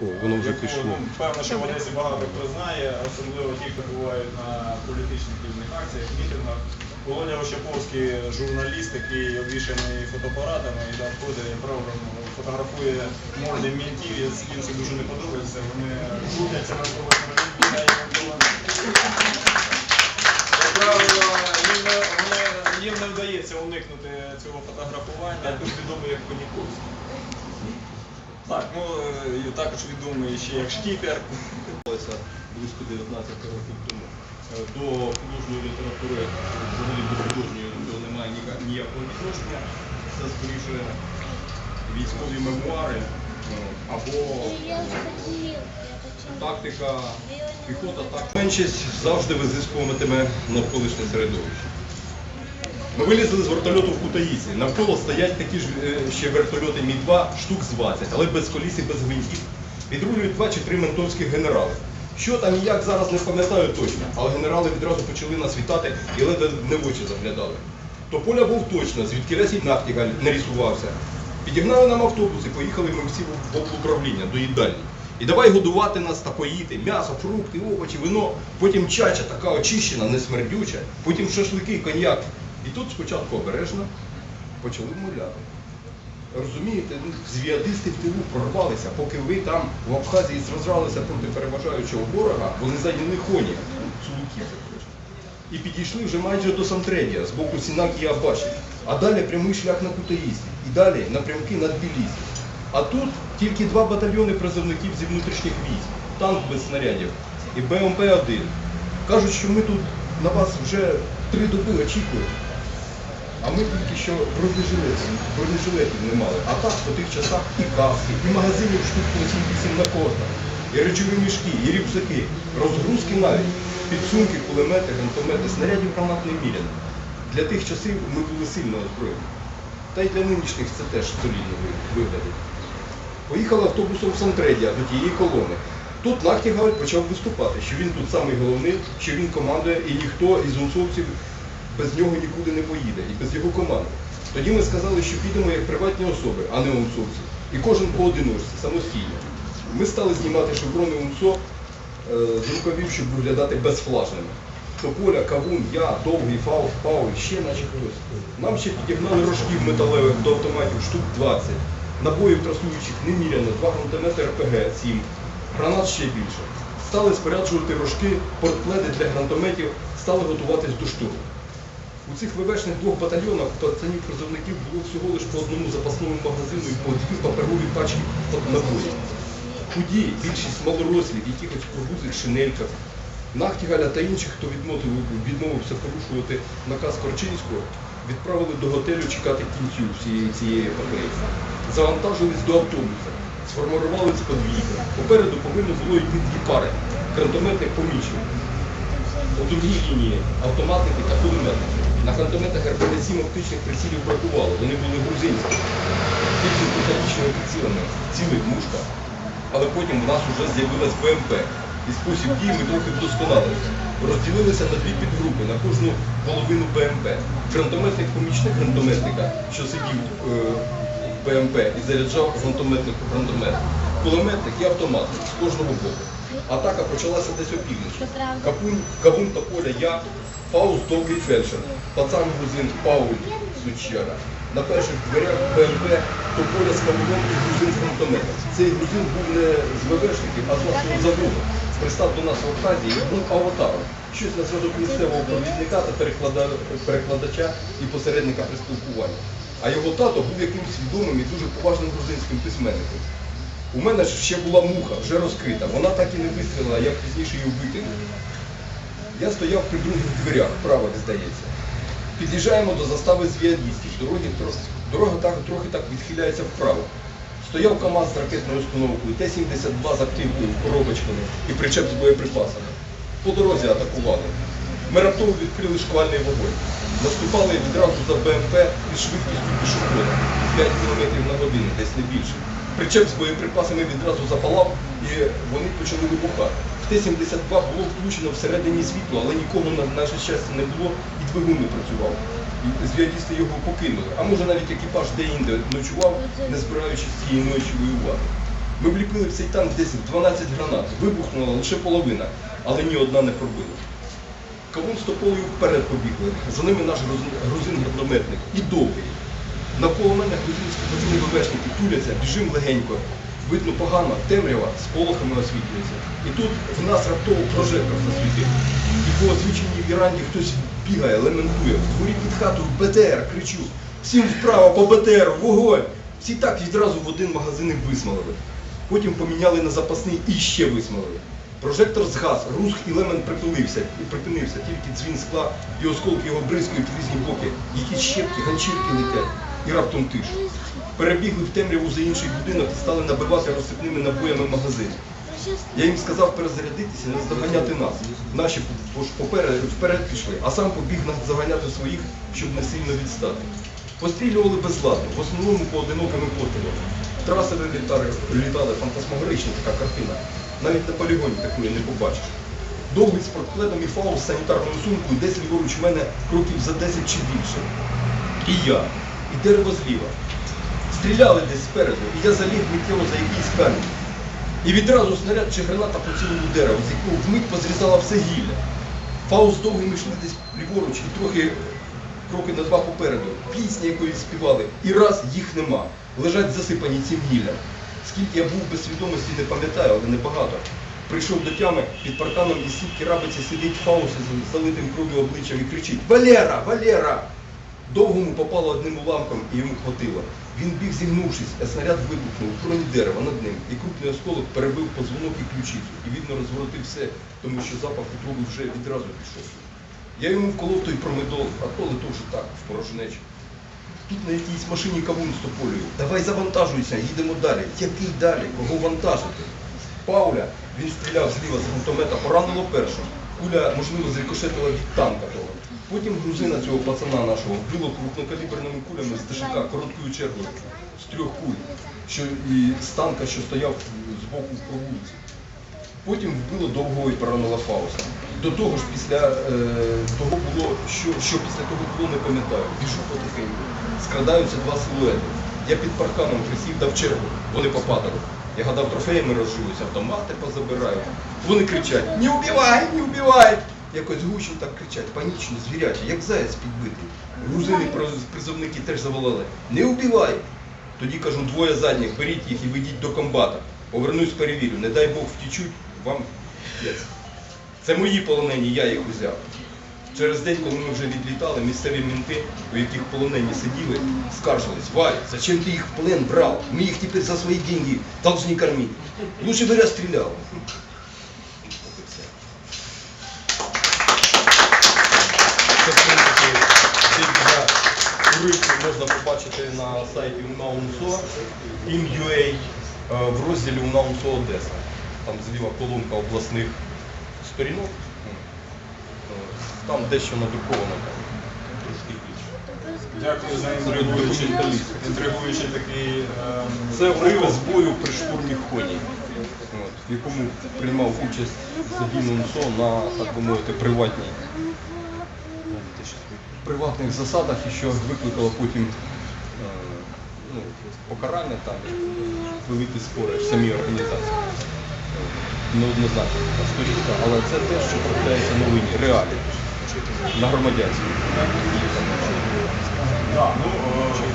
О, воно вже пішло. Певно, що в Одесі багато хто знає, особливо ті, хто бувають на політичних різних акціях, мітингах. Володя Ощаповський журналіст, який обвішаний фотоапаратами і там ходить, як правило, фотографує морди мінтів, ким це дуже не подобається. Вони навколо. Як правило, їм не, їм вдається уникнути цього фотографування, тут відомий як Коніковський. Так, ну е, і також відомий ще як Штіпер. Це близько 19 років тому. Е, До художньої літератури, взагалі до художньої до цього немає ніякого відношення. Це скоріше військові мемуари е, або почему? тактика піхота так. Меншість завжди визискуватиме навколишнє середовище. Ми вилізли з вертольоту в Кутаїсі. Навколо стоять такі ж е, ще вертольоти Мі-2, штук з 20, але без коліс і без гвинтів. Відрулюють два чи три ментовських генерали. Що там і як зараз не пам'ятаю точно, але генерали відразу почали нас вітати і ледве не в очі заглядали. Тополя був точно, звідки Лесій Нахтігаль нарисувався. Підігнали нам автобус і поїхали ми всі в управління до їдальні. І давай годувати нас та поїти, м'ясо, фрукти, овочі, вино, потім чача така очищена, не смердюча, потім шашлики, коньяк. І тут спочатку обережно почали вмовляти. Розумієте, ну, звіадисти в тилу прорвалися, поки ви там в Абхазії зражалися проти переважаючого ворога, вони зайняли Хоні, Сулуків коротше. І підійшли вже майже до Сантредія з боку Сінак і Абаші. А далі прямий шлях на Кутаїсі. І далі напрямки над Білісі. А тут тільки два батальйони призовників зі внутрішніх військ, танк без снарядів і БМП-1. Кажуть, що ми тут на вас вже три доби очікуємо. А ми тільки що бронежилетів, бронежилетів не мали. А так по тих часах і каски, і магазинів штук 8 на кожна, і речові мішки, і рюкзаки, розгрузки навіть, підсумки, кулемети, гранатомети, снарядів гранат не міряно. Для тих часів ми були сильно озброєні. Та й для нинішніх це теж солідно ви- виглядить. Поїхали автобусом Сантредія до тієї колони. Тут Нахтігаль почав виступати, що він тут самий головний, що він командує, і ніхто із унцовців без нього нікуди не поїде, і без його команди. Тоді ми сказали, що підемо як приватні особи, а не унцовці. І кожен поодиночці, самостійно. Ми стали знімати шеврони УНСО е, з рукавів, щоб виглядати безфлажними. Тополя, Кавун, я, Довгий, Фауст, Пауль, ще наче хтось. Нам ще підігнали рожків металевих до автоматів штук 20. Набоїв трасуючих неміряно, два гранатомети РПГ-7, гранат ще більше. Стали споряджувати рожки, портпледи для гранатометів, стали готуватись до штурму. У цих ВВшних двох батальйонах пацанів призовників було всього лише по одному запасному магазину і по дві паперові пачки набоїв. Худі, більшість малорослі, в якихось пробузих шинельках. Нахтігаля та інших, хто відмовився порушувати наказ Корчинського, відправили до готелю чекати кінцю всієї цієї епопеї. Завантажились до автобуса, сформувались подвійка. Попереду повинно було йти дві пари гранатометних помічників. У другій лінії автоматники та кулеметники. На гранатометах РПГ-7 оптичних прицілів бракувало, вони були грузинські. Тільки з механічними прицілами, цілих мушка. Але потім в нас вже з'явилась БМП. І спосіб дії ми трохи вдосконалилися. Розділилися на дві підгрупи, на кожну половину БМП. Гранатометник помічник гранатометника, що сидів е, в БМП і заряджав гранатометнику гранатомет. Кулеметник і автоматник з кожного боку. Атака почалася десь опівночі. Кавун та Поля, я, Фауст, довгий фельдшер, пацан грузин, Пауль, сучара. На перших дверях БМП Тополя з Кавуном і грузин з гранатометом. Цей грузин був не з ВВшників, а з нашого заводу. Пристав до нас в Абхазії і був аватаром. Щось на зв'язок місцевого провідника та перекладача і посередника при спілкуванні. А його тато був якимсь відомим і дуже поважним грузинським письменником. У мене ж ще була муха, вже розкрита. Вона так і не вистрілила, як пізніше її викинули. Я стояв при других дверях, право здається. Під'їжджаємо до застави. Дороги трохи. Дорога так, трохи так відхиляється вправо. Стояв КАМАЗ з ракетною установкою, Т-72 з активкою, коробочками і причеп з боєприпасами. По дорозі атакували. Ми раптово відкрили шквальний вогонь. Наступали відразу за БМП із швидкістю пішохода 5 км на годину, десь не більше. Причеп з боєприпасами відразу запалав і вони почали вибухати. В Т-72 було включено всередині світло, але нікого на наше щастя не було і двигун не працював. Зв'язісти його покинули. А може навіть екіпаж де-інде ночував, не збираючись цієї ночі воювати. Ми вліпили в цей танк десь 12 гранат. Вибухнула лише половина, але ні одна не пробила. Кавун з тополею вперед побігли. За ними наш грузин- грузин-гранатометник і довгий. Навколо мене грузинські пацани ВВшники туляться, біжим легенько. Видно погано, темрява з полохами освітлюється. І тут в нас раптово прожектор засвітив. І по освіченій віранді хтось бігає, лементує. В дворі під хатою БТР, кричу. Всім вправо по БТР, вогонь! Всі так відразу в один магазин і висмалили. Потім поміняли на запасний і ще висмалили. Прожектор згас, русх і лемон припинився, і припинився, тільки дзвін скла і осколки його бризкають в різні боки, якісь щепки, ганчірки летять, і раптом тиша. Перебігли в темряву за інший будинок і стали набивати розсипними набоями магазин. Я їм сказав перезарядитися, не здоганяти нас. Наші поперед, вперед пішли, а сам побіг заганяти своїх, щоб не сильно відстати. Пострілювали безладно, в основному поодинокими пострілами. Траси літали, літали фантасмагорична така картина. Навіть на полігоні такої не побачиш. Довгий з портпледом і фау з санітарною сумкою десь ліворуч мене кроків за 10 чи більше. І я, і дерево зліва. Стріляли десь спереду, і я заліг миттєво за якийсь камінь. І відразу снаряд чи граната поцілив у дерево, з якого вмить позрізала все гілля. Фауст довгим йшли десь ліворуч і трохи кроки на два попереду. Пісні якоїсь співали, і раз їх нема. Лежать засипані цим гіллям. Скільки я був без свідомості, не пам'ятаю, але небагато. Прийшов до тями, під парканом із сітки рабиці сидить Фаус залитим кров'ю обличчям і кричить Валера! Валера! Довгому попало одним уламком і йому хватило. Він біг зігнувшись, а снаряд вибухнув у кроні дерева над ним, і крупний осколок перебив позвонок і ключицю. І видно розворотив все, тому що запах отруби вже відразу пішов. Я йому вколов той промедол, а то лето вже так, в порожнечу. Тут на якійсь машині кавун з тополею. Давай завантажуйся, їдемо далі. Який далі? Кого вантажити? Пауля, він стріляв зліва з гранатомета, поранило першим. Куля, можливо, зрикошетила від танка. Потім грузина цього пацана нашого вбило крупнокаліберними кулями з ДШК короткою чергою з трьох куль, що і з танка, що стояв з боку по вулиці. Потім вбило довгого і поранило Фауста. До того ж, після е, того було, що, що після того було, не пам'ятаю. Біжу потихеньку. Скрадаються два силуети. Я під парканом присів, дав чергу, вони попадали. Я гадав, трофеями розжилися, автомати позабираю. Вони кричать: Не убивай, не убивай! Якось гучно так кричать, панічно, звірячі, як заяць підбитий. Грузини призовники теж заволали. Не убивай! Тоді кажу, двоє задніх, беріть їх і ведіть до комбата. Повернусь, перевірю, не дай Бог втічуть, вам. Це мої полонені, я їх узяв. Через день, коли ми вже відлітали, місцеві мінти, у яких полонені сиділи, скаржились, Валь, зачем ти їх в плен брав? Ми їх тепер за свої деньги должны кормить. Лучше бы расстрелял. От туристів можна побачити на сайті UNAUNSO, IM.UA, е, в розділі UNAUNSO Одеса. Там зліва колонка обласних сторінок. Е, Там дещо надруковано. Дякую за інтригуючий, інтригуючий такий. ем, Це уривок з бою при штурмі Хоні, в якому приймав участь загін УНСО на, так би мовити, приватній, приватних засадах, що викликало потім е, ну, покарання там, великі спори в самій організації. Неоднозначно така сторінка, але це те, що трапляється новині, реалі, на громадянській. Ну, е,